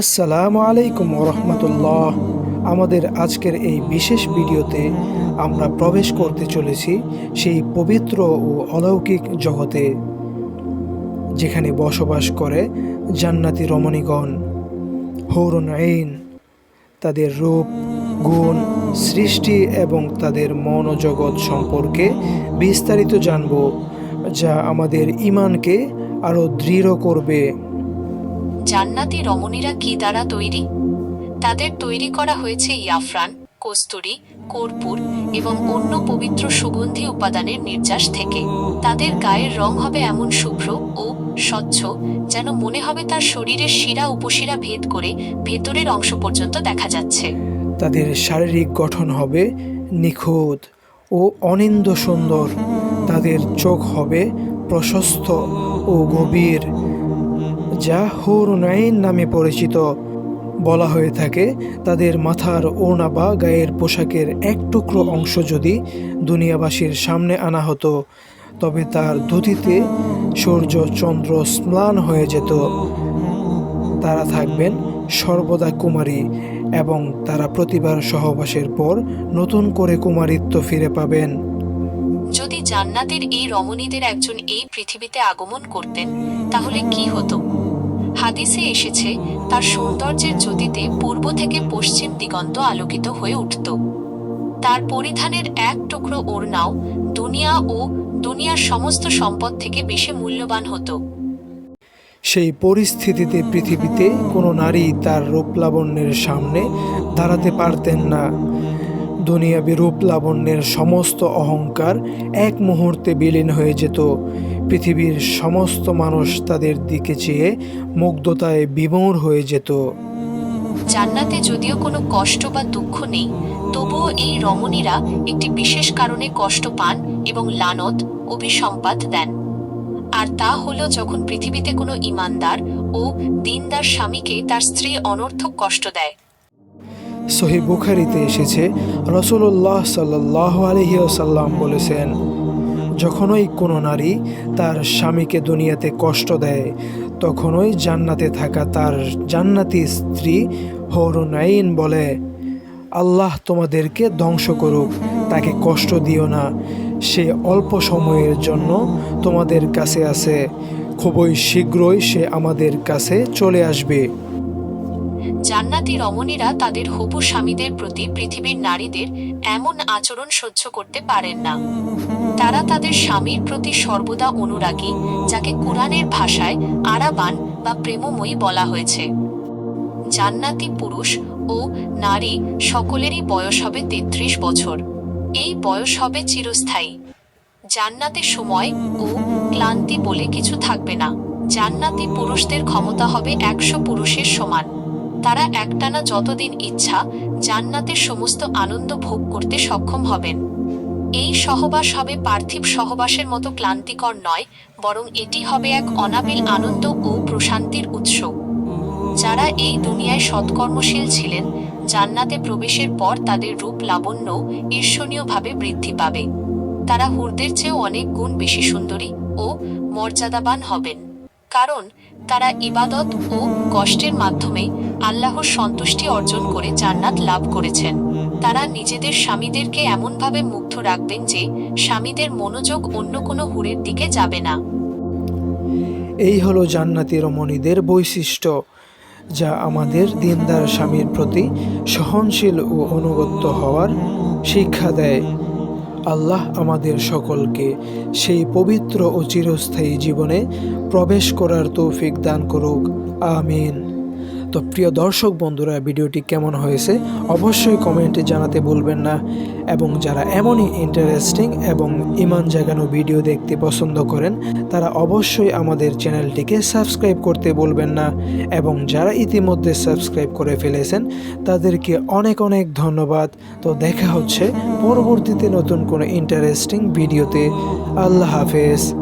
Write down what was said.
আসসালামু আলাইকুম রহমতুল্লাহ আমাদের আজকের এই বিশেষ ভিডিওতে আমরা প্রবেশ করতে চলেছি সেই পবিত্র ও অলৌকিক জগতে, যেখানে বসবাস করে জান্নাতি রমণীগণ। হৌরন আইন, তাদের রূপ, গুণ, সৃষ্টি এবং তাদের মনোজগৎ সম্পর্কে বিস্তারিত জানব, যা আমাদের ইমানকে আরও দৃঢ় করবে। জান্নাতি রমণীরা কি দ্বারা তৈরি? তাদের তৈরি করা হয়েছে ইয়াফরান, কস্তুরি, কর্পূর এবং অন্য পবিত্র সুগন্ধি উপাদানের নির্যাস থেকে। তাদের গায়ের রং হবে এমন শুভ্র ও স্বচ্ছ যেন মনে হবে তার শরীরের শিরা উপশিরা ভেদ করে ভেতরের অংশ পর্যন্ত দেখা যাচ্ছে। তাদের শারীরিক গঠন হবে নিখুঁত ও অনিন্দ সুন্দর। তাদের চোখ হবে প্রশস্ত ও গভীর। যা হুরনাইন নামে পরিচিত। বলা হয়ে থাকে, তাদের মাথার ওড়না বা গায়ের পোশাকের এক টুকরো অংশ যদি দুনিয়াবাসীর সামনে আনা হতো, তবে তার ধুতিতে সূর্য চন্দ্র স্নান হয়ে যেত। তারা থাকবেন সর্বদা কুমারী এবং তারা প্রতিবার সহবাসের পর নতুন করে কুমারিত্ব ফিরে পাবেন। যদি জান্নাতের এই রমণীদের একজন এই পৃথিবীতে আগমন করতেন, তাহলে কি হতো? হাদিসে এসেছে, তার সৌন্দর্যের জ্যোতিতে পূর্ব থেকে পশ্চিম দিগন্ত আলোকিত হয়ে উঠত। তার পরিধানের এক টুকরো ওড়নাও দুনিয়া ও দুনিয়ার সমস্ত সম্পদ থেকে বেশি মূল্যবান হতো। সেই পরিস্থিতিতে পৃথিবীতে কোনো নারী তার রূপ লাবণ্যের সামনে দাঁড়াতে পারতেন না। দুনিয়াবি রূপ লাবণ্যের সমস্ত অহংকার এক মুহূর্তে বিলীন হয়ে যেত। পৃথিবীর সমস্ত মানুষ তাদের দিকে চেয়ে মুগ্ধতায় বিমূঢ় হয়ে যেত। জান্নাতে যদিও কোনো কষ্ট বা দুঃখ নেই তবুও এই রমণীরা একটি বিশেষ কারণে কষ্ট পান এবং লানত অভিসম্পাদ দেন। আর তা হলো যখন পৃথিবীতে কোনো ইমানদার ও দিনদার স্বামীকে তার স্ত্রী অনর্থক কষ্ট দেয়। সহি বুখারিতে এসেছে রসুল্লাহ সাল্লাহ আলহিউসাল্লাম বলেছেন যখনই কোনো নারী তার স্বামীকে দুনিয়াতে কষ্ট দেয়, তখনই জান্নাতে থাকা তার জান্নাতি স্ত্রী হরুনাইন বলে, আল্লাহ তোমাদেরকে ধ্বংস করুক, তাকে কষ্ট দিও না। সে অল্প সময়ের জন্য তোমাদের কাছে আছে। খুবই শীঘ্রই সে আমাদের কাছে চলে আসবে। জান্নাতি রমণীরা তাদের হবু স্বামীদের প্রতি পৃথিবীর নারীদের এমন আচরণ সহ্য করতে পারেন না। তারা তাদের স্বামীর প্রতি সর্বদা অনুরাগী, যাকে কোরআনের ভাষায় আরাবান বা প্রেমময়ী বলা হয়েছে। জান্নাতি পুরুষ ও নারী সকলেরই বয়স হবে তেত্রিশ বছর। এই বয়স হবে চিরস্থায়ী। জান্নাতে সময় ও ক্লান্তি বলে কিছু থাকবে না। জান্নাতি পুরুষদের ক্ষমতা হবে একশো পুরুষের সমান। তারা একটানা যতদিন ইচ্ছা জান্নাতের সমস্ত আনন্দ ভোগ করতে সক্ষম হবেন। এই সহবাস হবে পার্থিব সহবাসের মতো ক্লান্তিকর নয়, বরং এটি হবে এক অনাবিল আনন্দ ও প্রশান্তির উৎস। যারা এই দুনিয়ায় সৎকর্মশীল ছিলেন, জান্নাতে প্রবেশের পর তাদের রূপ লাবণ্য ঈর্ষণীয়ভাবে বৃদ্ধি পাবে। তারা হুরদের চেয়েও অনেক গুণ বেশি সুন্দরী ও মর্যাদাবান হবেন। কারণ তারা ইবাদত ও কষ্টের মাধ্যমে আল্লাহর সন্তুষ্টি অর্জন করে জান্নাত লাভ করেছেন। তারা নিজেদের স্বামীদেরকে এমনভাবে মুগ্ধ রাখবেন যে স্বামীদের মনোযোগ অন্য কোনো হুরের দিকে যাবে না। এই হলো জান্নাতি রমণীদের বৈশিষ্ট্য, যা আমাদের দিনদার স্বামীর প্রতি সহনশীল ও অনুগত্য হওয়ার শিক্ষা দেয়। আল্লাহ আমাদের সকলকে সেই পবিত্র ও চিরস্থায়ী জীবনে প্রবেশ করার তৌফিক দান করুক। আমিন। তো প্রিয় দর্শক বন্ধুরা, ভিডিওটি কেমন হয়েছে অবশ্যই কমেন্টে জানাতে বলবেন না। এবং যারা এমনই ইন্টারেস্টিং এবং ইমান জাগানো ভিডিও দেখতে পছন্দ করেন, তারা অবশ্যই আমাদের চ্যানেলটিকে সাবস্ক্রাইব করতে বলবেন না। এবং যারা ইতিমধ্যে সাবস্ক্রাইব করে ফেলেছেন, তাদেরকে অনেক অনেক ধন্যবাদ। তো দেখা হচ্ছে পরবর্তীতে নতুন কোনো ইন্টারেস্টিং ভিডিওতে। আল্লাহ হাফেজ।